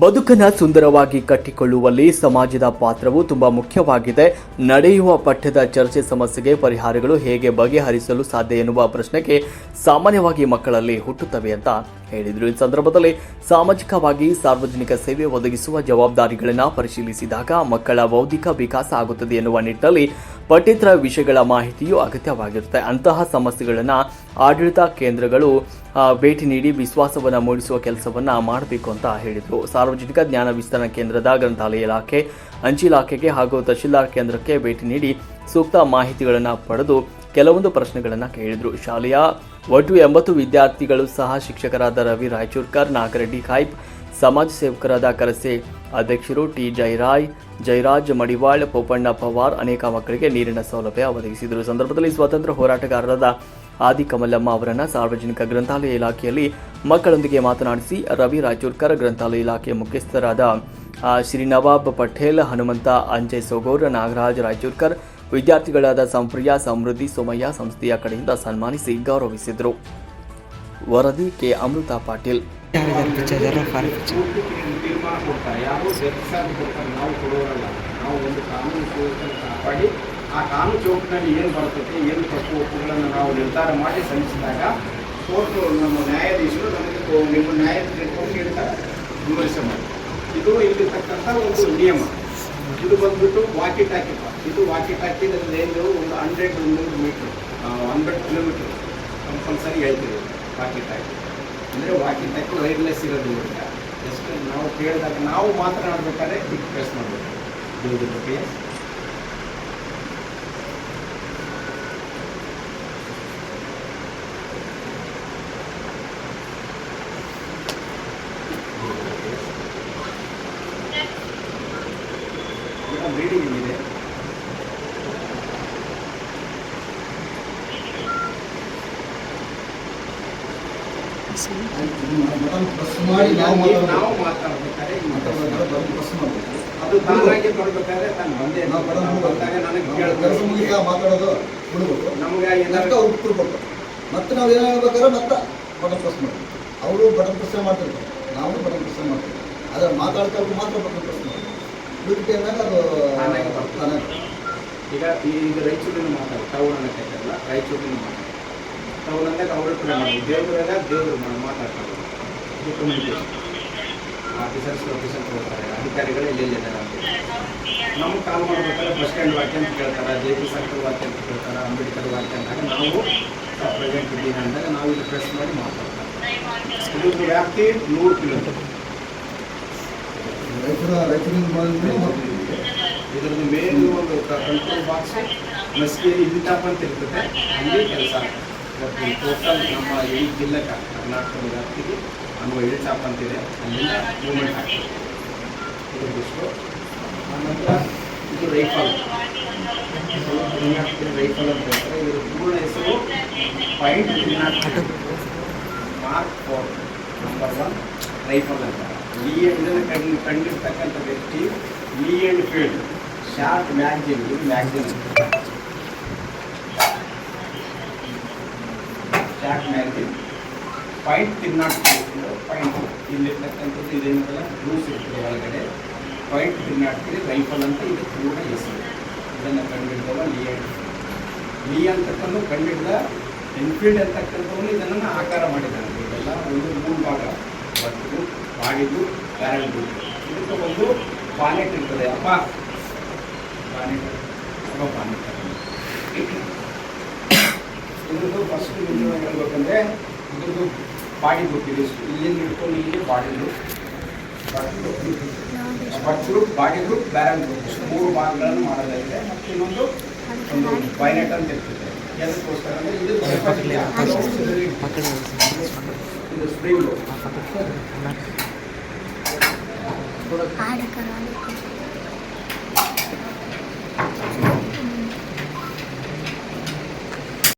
ಬದುಕನ್ನ ಸುಂದರವಾಗಿ ಕಟ್ಟಿಕೊಳ್ಳುವಲ್ಲಿ ಸಮಾಜದ ಪಾತ್ರವು ತುಂಬಾ ಮುಖ್ಯವಾಗಿದೆ. ನಡೆಯುವ ಪಠ್ಯದ ಚರ್ಚೆ ಸಮಸ್ಯೆಗೆ ಪರಿಹಾರಗಳು ಹೇಗೆ ಬಗೆಹರಿಸಲು ಸಾಧ್ಯ ಎನ್ನುವ ಪ್ರಶ್ನೆಗೆ ಸಾಮಾನ್ಯವಾಗಿ ಮಕ್ಕಳಲ್ಲಿ ಹುಟ್ಟುತ್ತವೆ ಅಂತ ಹೇಳಿದರು. ಈ ಸಂದರ್ಭದಲ್ಲಿ ಸಾಮಾಜಿಕವಾಗಿ ಸಾರ್ವಜನಿಕ ಸೇವೆ ಒದಗಿಸುವ ಜವಾಬ್ದಾರಿಗಳನ್ನು ಪರಿಶೀಲಿಸಿದಾಗ ಮಕ್ಕಳ ಬೌದ್ಧಿಕ ವಿಕಾಸ ಆಗುತ್ತದೆ ಎನ್ನುವ ನಿಟ್ಟಿನಲ್ಲಿ ಪಠ್ಯೇತರ ವಿಷಯಗಳ ಮಾಹಿತಿಯು ಅಗತ್ಯವಾಗಿರುತ್ತೆ. ಅಂತಹ ಸಮಸ್ಯೆಗಳನ್ನು ಆಡಳಿತ ಕೇಂದ್ರಗಳು ಭೇಟಿ ನೀಡಿ ವಿಶ್ವಾಸವನ್ನು ಮೂಡಿಸುವ ಕೆಲಸವನ್ನು ಮಾಡಬೇಕು ಅಂತ ಹೇಳಿದರು. ಸಾರ್ವಜನಿಕ ಜ್ಞಾನ ವಿಸ್ತರಣಾ ಕೇಂದ್ರದ ಗ್ರಂಥಾಲಯ ಇಲಾಖೆ, ಅಂಚೆ ಇಲಾಖೆಗೆ ಹಾಗೂ ತಹಶೀಲ್ದಾರ್ ಕೇಂದ್ರಕ್ಕೆ ಭೇಟಿ ನೀಡಿ ಸೂಕ್ತ ಮಾಹಿತಿಗಳನ್ನು ಪಡೆದು ಕೆಲವೊಂದು ಪ್ರಶ್ನೆಗಳನ್ನು ಕೇಳಿದರು. ಶಾಲೆಯ ಒಟ್ಟು ಎಂಬತ್ತು ವಿದ್ಯಾರ್ಥಿಗಳು ಸಹ ಶಿಕ್ಷಕರಾದ ರವಿ ರಾಯಚೂರ್ಕರ್, ನಾಗರೆಡ್ಡಿ ಖಾಯ್ಪ್ ಸಮಾಜ ಸೇವಕರಾದ ಕರಸೆ ಅಧ್ಯಕ್ಷರು ಟಿ ಜಯರಾಯ್, ಜಯರಾಜ್ ಮಡಿವಾಳ್, ಪೋಪಣ್ಣ ಪವಾರ್ ಅನೇಕ ಮಕ್ಕಳಿಗೆ ನೀರಿನ ಸೌಲಭ್ಯ ಒದಗಿಸಿದರು. ಸಂದರ್ಭದಲ್ಲಿ ಸ್ವಾತಂತ್ರ್ಯ ಹೋರಾಟಗಾರರಾದ ಆದಿ ಕಮಲಮ್ಮ ಅವರನ್ನು ಸಾರ್ವಜನಿಕ ಗ್ರಂಥಾಲಯ ಇಲಾಖೆಯಲ್ಲಿ ಮಕ್ಕಳೊಂದಿಗೆ ಮಾತನಾಡಿಸಿ ರವಿ ರಾಯಚೂರ್ಕರ್ ಗ್ರಂಥಾಲಯ ಇಲಾಖೆ ಮುಖ್ಯಸ್ಥರಾದ ಶ್ರೀ ನವಾಬ್ ಪಟೇಲ್, ಹನುಮಂತ ಅಂಜಯ್ ಸೋಗೋರ್, ನಾಗರಾಜ್ ರಾಯಚೂರ್ಕರ್ ವಿದ್ಯಾರ್ಥಿಗಳಾದ ಸಂಪ್ರಿಯಾ, ಸಮೃದ್ಧಿ, ಸೋಮಯ್ಯ ಸಂಸ್ಥೆಯ ಕಡೆಯಿಂದ ಸನ್ಮಾನಿಸಿ ಗೌರವಿಸಿದರು. ವರದಿ ಕೆ. ಅಮೃತ ಪಾಟೀಲ್. ಯಾರು ನಾವು ಒಂದು ಕಾನೂನು ಸುವ್ಯವಸ್ಥೆಯನ್ನು ಕಾಪಾಡಿ ಆ ಕಾನೂನು ಚೌಕಟ್ಟಿನಲ್ಲಿ ಏನು ಬರ್ತದೆ ಏನು ತಪ್ಪು ಒಪ್ಪುಗಳನ್ನು ನಾವು ನಿರ್ಧಾರ ಮಾಡಿ ಸಲ್ಲಿಸಿದಾಗ ಕೋರ್ಟು ನಮ್ಮ ನ್ಯಾಯಾಧೀಶರು ನಮಗೆ ನಿಮ್ಮ ನ್ಯಾಯ ನೀಡ್ತಾರೆ ವಿಮರ್ಶೆ ಮಾಡಿ ಇದು ಇಲ್ಲಿರ್ತಕ್ಕಂಥ ಒಂದು ನಿಯಮ. ಇದು ಬಂದ್ಬಿಟ್ಟು ವಾಕಿ ಟಾಕಿ ಇದು ವಾಕಿ ಟಾಕಿ ರೇಂಜ್ ಒಂದು hundred metre hundred kilometre compulsory ಹೇಳ್ತೀವಿ ವಾಕಿ ಟಾಕಿ. ಅಂದರೆ ವಾಕಿಂಗ್ ಟೈಪ್ ವೈರ್ಲೆಸ್ ಇರೋದಿಲ್ಲ. ಜಸ್ಟ್ ನಾವು ಕೇಳಿದಾಗ ನಾವು ಮಾತನಾಡಬೇಕಾದ್ರೆ ಟಿಕ್ ಪ್ರೆಸ್ ಮಾಡಬೇಕು. ಬಗ್ಗೆ ಬ್ರೀಡಿಂಗ್ ಇದೆ ಮಾಡಿ ನಾವು ಈಗ ಮಾತಾಡ್ಬೇಕಾದ್ರೆ. ಅದು ನಾನು ಬಂದೇ ನನಗೆ ಮಾತಾಡೋದು ನಮ್ಗೆ ಮತ್ತೆ ನಾವು ಏನು ಹೇಳ್ಬೇಕಾದ್ರೆ ಮತ್ತೆ ಬಟನ್ ಪ್ರೆಸ್ ಮಾಡ್ತೀವಿ ಅವರು ಬಟನ್ ಪ್ರೆಸ್ ಮಾಡ್ತಿರ್ತಾರೆ ನಾವು ಬಟನ್ ಪ್ರೆಸ್ ಮಾಡ್ತೀವಿ ಆದರೆ ಮಾತಾಡ್ತಾ ಮಾತ್ರ ಬಟನ್ ಪ್ರೆಸ್ ಮಾಡ್ತೀವಿ ಉಳಿದ ಅಂದಾಗ ಅದು ಬರ್ತದೆ. ಈಗ ಈ- ಈಗ ರಾಯಚೂರಿನ ಮಾತಾಡ ಟೌನ್ ನನಗೆ ರಾಯಚೂರಿನ ಮಾತಾಡಿ ಟೌನ್ ಅವರೇ ಹತ್ರ ಮಾಡಿ ದೇವರೆಲ್ಲ ದೇವರು ಮಾತಾಡ್ತಾರೆ. ಆಫೀಸರ್ಸ್ ಆಫೀಸರ್ ಕೊಡ್ತಾರೆ. ಅಧಿಕಾರಿಗಳು ಎಲ್ಲೆಲ್ಲಿದ್ದಾರೆ ನಮ್ಗೆ ಕಾಲ್ ಮಾಡ್ಬೇಕಾದ್ರೆ ಬಸ್ ಸ್ಟ್ಯಾಂಡ್ ವಾಕ್ಯ ಅಂತ ಕೇಳ್ತಾರೆ ಜೆ ಪಿ ಸರ್ಕಲ್ ವಾಕ್ಯ ಅಂತ ಕೇಳ್ತಾರೆ ಅಂಬೇಡ್ಕರ್ ವಾಕ್ಯ ಅಂದಾಗ ನಾವು ಪ್ರೆಸೆಂಟ್ ಇದ್ದೀನಿ ಅಂದಾಗ ನಾವು ಇಲ್ಲಿ ಪ್ರೆಸ್ ಮಾಡಿ ಮಾತಾಡ್ತಾರೆ ಇದ್ರ ವ್ಯಾಪ್ತಿ ನೂರು ಕಿಲೋಮೀಟರ್. ರೈತರ ರೈತರಿಂದ ಇದ್ರದ್ದು ಮೇನ್ ಒಂದು ಕಂಟ್ರೋಲ್ ಬಾಕ್ಸ್ ಮಸ್ಗೆ ಇಲ್ಲಿತಾಪ ಅಂತ ಇರ್ತದೆ. ಅಲ್ಲಿ ಕೆಲಸ ಮತ್ತು ಟೋಟಲ್ ನಮ್ಮ ಈ ಜಿಲ್ಲೆ ಕರ್ನಾಟಕದ ವ್ಯಾಪ್ತಿಗೆ ನಮ್ಮ ಇಳಿತಾಪ ಅಂತಿದೆ. ಅಲ್ಲಿಂದ ಮೂವ್ಮೆಂಟ್ ಆಗ್ತದೆ. ಇದು ಆನಂತರ ಇದು ರೈಫಲ್. ರೈಫಲ್ ಅಂತ ಹೇಳ್ತಾರೆ. ಇದರ ಪೂರ್ಣ ಹೆಸರು point mark four number one rifle ಅಂತ. ಈ ಇದನ್ನು ಕಂಡು ಕಂಡಿರ್ತಕ್ಕಂಥ ವ್ಯಕ್ತಿ V Enfield short magazine, ಇದು ಮ್ಯಾಗ್ಜಿನ್. ಶಾರ್ಟ್ ಮ್ಯಾಗ್ಜಿನ್ ಪಾಯಿಂಟ್ ತಿನ್ನಾಟ್ ಪಾಯಿಂಟ್ ಇಲ್ಲಿರ್ತಕ್ಕಂಥದ್ದು ಇದೇನಲ್ಲ ಲೂಸ್ ಇರ್ತದೆ ಒಳಗಡೆ. ಪಾಯಿಂಟ್ ತಿನ್ನಾಟ್ಕಿರಿ ರೈಫಲ್ ಅಂತ ಇದು. ಕೂಡ ಹೆಸರು. ಇದನ್ನು ಕಂಡುಹಿಡಿದವ ಲಿಯನ್ ಲಿ ಅಂತಕ್ಕಂಥ ಕಂಡುಹಿಡಿದ ಎನ್ಫೀಲ್ಡ್ ಅಂತಕ್ಕಂಥವನು ಇದನ್ನು ಆಕಾರ ಮಾಡಿದ್ದಾನೆ. ಇದೆಲ್ಲ ಒಂದು ಮೂರು ಭಾಗ. ಬಟ್ಟು ಬಾಡಿದು ಬ್ಯಾರಲ್ ಇದಕ್ಕೆ ಒಂದು ಪಾನೆಟ್ ಇರ್ತದೆ. ಅಪ್ಪ ಪಾನೆಟ್ ಅಪ್ಪ ಪಾನೆಟ್ ಇದ್ರದ್ದು ಫಸ್ಟ್ ನೀವು ಹೇಳ್ಬೇಕಂದ್ರೆ ಇದ್ರದ್ದು ಬಾಡಿ ಗೊತ್ತಿದೆ ಇಲ್ಲಿಂದ ಹಿಡ್ಕೊಂಡು ಇಲ್ಲಿ body butt group body group barrel group ಮೂರು ಭಾಗಗಳನ್ನು ಮಾಡೋದಾಗಿದೆ ಮತ್ತು ಇನ್ನೊಂದು ಒಂದು ಬೈನೆಟ್ ಅಂತ ಇರ್ತದೆ. ಎದಕ್ಕೋಸ್ಕರ ಅಂದರೆ ಇದು ಇದು ಸ್ಪ್ರಿಂಗು